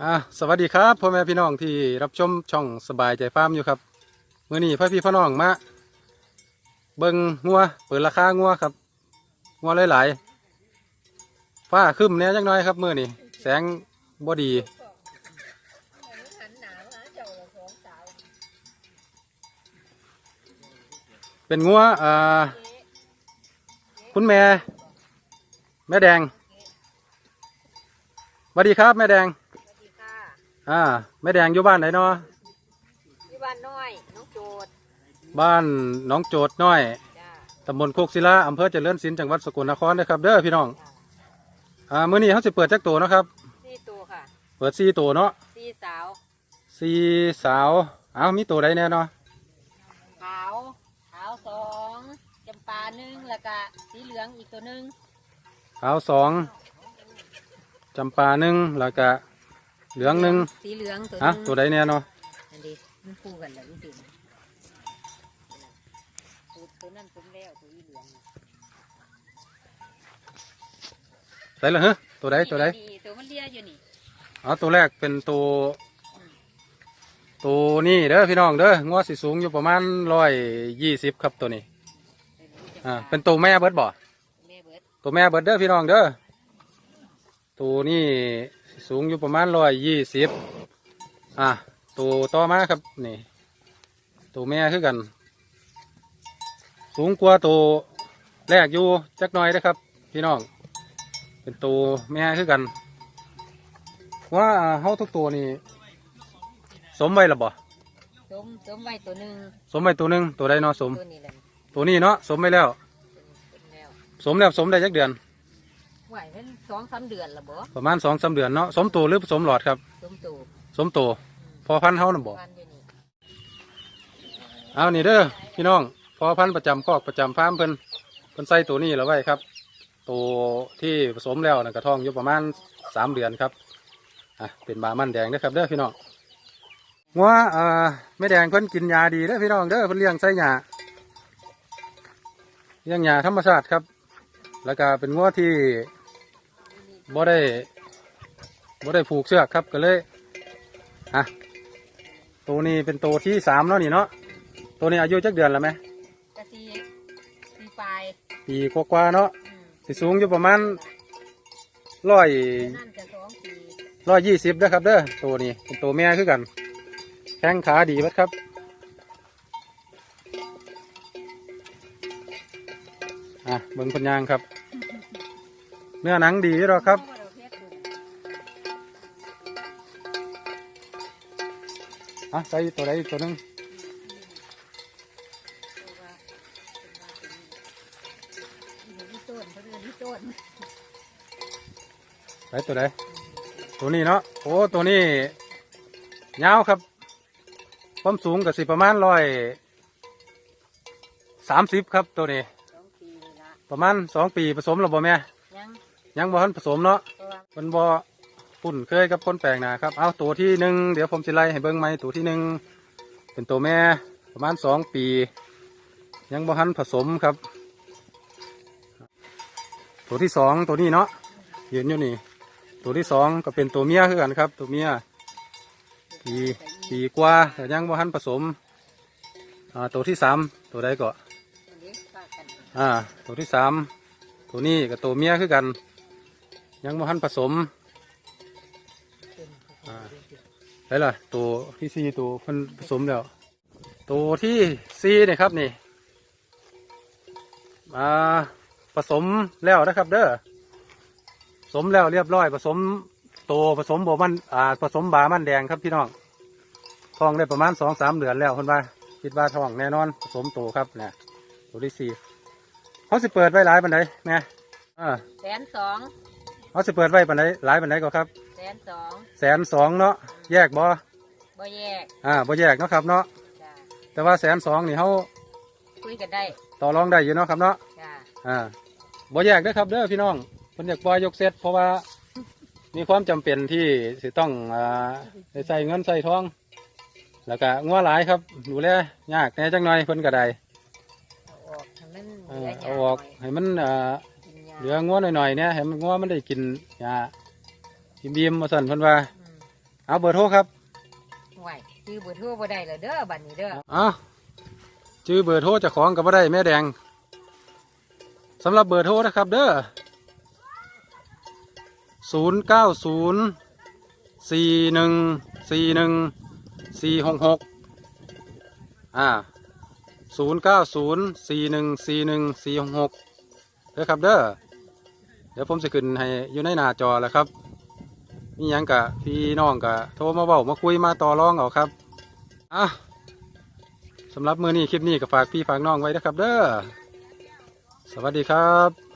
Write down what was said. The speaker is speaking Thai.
อ่าสวัสดีครับพ่อแม่พี่น้องที่รับชมช่องสบายใจฟาร์มอยู่ครับมื่อนี้พ่อพี่พ่อน้องมาเบิงงัวเปิดราคางัวครับงัวหลายๆฟ้าคึมแหน่จักหน้อยครับมื่อนี้แสงบ่ดีเป็นงัวอ่าคุณแม่ แม่แดงสวัสดีครับแม่แดง อ่าแม่แดงอยู่บ้านไหนเนาะที่บ้านน้อยน้องโจดบ้านหน้องโจดน้อยจ้าตำบลโคกศิลาอำเภอเจริญศิลป์จังหวัดสกลนครนะครับเด้อพี่น้องจ้าอ่ามื้อนี้เขาสิเปิดจักตัวเนาะครับ สี่ตัวค่ะเปิดสี่ตัวเนาะสี่สาว สี่สาวเอามีตัวใดแน่เนาะขาวขาวสองจำปาหนึ่งแล้วก็สีเหลืองอีกตัวหนึ่งขาวสองจำปาหนึ่งแล้วก็ เหลืองหนึ่งสีเหลืองตัวหอะนึ่งตัวใดแน่เนาะอันนี้มันคู่กันแล้วจริงๆตัวตัวนั้นผมแล้วตัวอีเหลืองน่ะใส่ละเฮ้ตัวใดตัวใดนี่ตัวมันเลียอยู่นี่เอาตัวแรกเป็นตัวตัวนี้เด้อพี่น้องเด้องอสิสูงอยู่ประมาณร้อยยี่สิบครับตัวนี้เป็นผู้จำปาอ่าเป็นตัวแม่เบิดบ่ แม่เบิดตัวแม่เบิดเด้อพี่น้องเด้อตัวนี้ สูงอยู่ประมาณร้อยยี่สิบอะตัวต่อมาครับนี่ตัวแม่คือกัน สูงกว่าตัวแรกอยู่จักหน่อยนะครับ พี่น้อง เป็นตัวแม่คือกัน ว่าเฮาทุกตัวนี่สมไว้หรือบ่สมสมไว้ตัวหนึ่งสมไว้ตัวหนึ่งตัวใดเนาะสมตัวนี้แหละตัวนี้เนาะสมไว้แล้วเป็นแล้ว สมแล้วสมได้จักเดือน ไหวเป็นสองสามเดือนละบ่ประมาณสองสามเดือนเนาะสมตัวหรือสมหลอดครับ สมตูสมตัวพอพันธุ์เฮาน่ะบอก วันอยู่นี่เอานี่เด้อพี่น้องพอพันธุ์ประจำคอกประจำฟาร์มเพิ่นเพิ่นใส่ตัวนี้แล้วไว้ครับ ตัวที่ผสมแล้วนะกระท้องอยู่ประมาณสามเดือนครับอะเป็นบามันแดงเด้อครับเด้อพี่น้องงัวอ่าไม่แดงเพิ่นกินยาดีเด้อพี่น้องเด้อเพิ่นเลี้ยงใส่หญ้าเลี้ยงหญ้าธรรมชาติครับ แล้วก็เป็นงัวที่ บ่ได้บ่ได้ผูกเชือกครับก็เลยอะตัวนี้เป็นตัวที่สามแล้วนี่เนาะตัวนี้อายุจักเดือนแล้วไหมกะสีสีปลายปีกว่าๆเนาะอืมสิสูงอยู่ประมาณร้อยตัวนั่นจะสองปีร้อยยี่สิบนะครับเด้อตัวนี้เป็นตัวแม่คือกัน แข้งขาดีเบัดครับ อะเบิ่งพนยางครับ เนื้อหนังดีหรอครับอะใส่ตัวใดตัวหนึงตัวว่าเป็นว่าตัวนี้อีต้นเขาเรียกอีต้นใส่ตัวใดตัวนี้เนาะโอ้ตัวนี้ยาวครับความสูงกับสิประมาณร้อยสามสิบครับตัวนี้ ประมาณสองปีผสมแล้วบ่แม่ ยังบ่ทันผสมเนาะมันบ่ปุ่นเคยกับคนแปลกหนาครับ เอาตัวที่หนึ่งเดี๋ยวผมจะไล่ให้เบิ้งไหมตัวที่หนึ่งเป็นตัวแม่ประมาณสองปี ยังบ่ทันผสมครับ ตัวที่สองตัวนี้เนาะยืนอยู่นี่ ตัวที่สองก็เป็นตัวเมียคือกันครับ ตัวเมียปีปีกว่าแต่ยังบ่ทันผสมอ่าตัวที่สามตัวใดก็ตัวนี้ฝากกันอ่าตัวที่สามตัวนี้กับตัวเมียคือกัน ยังบ่ทันผสมเป็นอ่าได้ละตัวที่สี่ตัวเพิ่นผสมแล้วตัวที่สี่เนี่ยครับนี่อ่าผสมแล้วนะครับ เด้อผสมแล้วเรียบร้อย ผสมตัวผสมโบมันอ่าผสมบามันแดงครับพี่น้องท้องได้ประมาณสองสามเดือนแล้วคนว่าคิดว่าท้องแน่นอนผสมตัวครับเนี่ยตัวที่สี่เขาสิเปิดไว้หลายปันไดแม่อ่าแสนสอง เขาสิเปิดไว้ปันไดหลายปันไดก็ครับแสนสองแสนสองเนาะแยกบ่บ่แยกอ่าบ่แยกเนาะครับเนาะจ้าแต่ว่าแสนสองนี่เขาคุยกันได้ต่อรองได้อยู่เนาะครับเนาะจ้าอ่าบ่แยกเด้อครับเด้อพี่น้องเพิ่นอยากปล่อยยกเซตเพราะว่า มีความจำเป็นที่สิต้องอ่าได้ใส่เงินใส่ทอง แล้วก็งัวหลายครับดูแลยากแหน่จังหน่อยเพิ่นก็ได้เอาออกให้มันเอเหลืออเอาออกให้มันอ่ากินยา เหลืองัวหน่อยๆเนี่ยให้มันงัวมันได้กินหญ้ากินบีมมาสั่นเพิ่นว่าอืมเอาเบอร์โทรครับห่วยคือเบอร์โทรบ่ได้แล้วเด้อบัดนี้เด้อเอาชื่อเบอร์โทรเจะของกับว่าได้แม่แดงสำหรับเบอร์โทรนะครับเด้อศูนย์เก้าศูนย์สี่หนึ่งสี่หนึ่งสี่หกหกอ่าศูนย์เก้าศูนย์สี่หนึ่งสี่หนึ่งสี่หกหกเด้อครับเด้อ เดี๋ยวผมจะขึ้นให้อยู่ในหน้าจอแล้วครับนี่ยังกะพี่น้องกะโทรมาเบ้ามาคุยมาต่อรองเอาครับอะสำหรับมือนี้คลิปนี้ก็ฝากพี่ฝากน้องไว้นะครับ เด้อสวัสดีครับ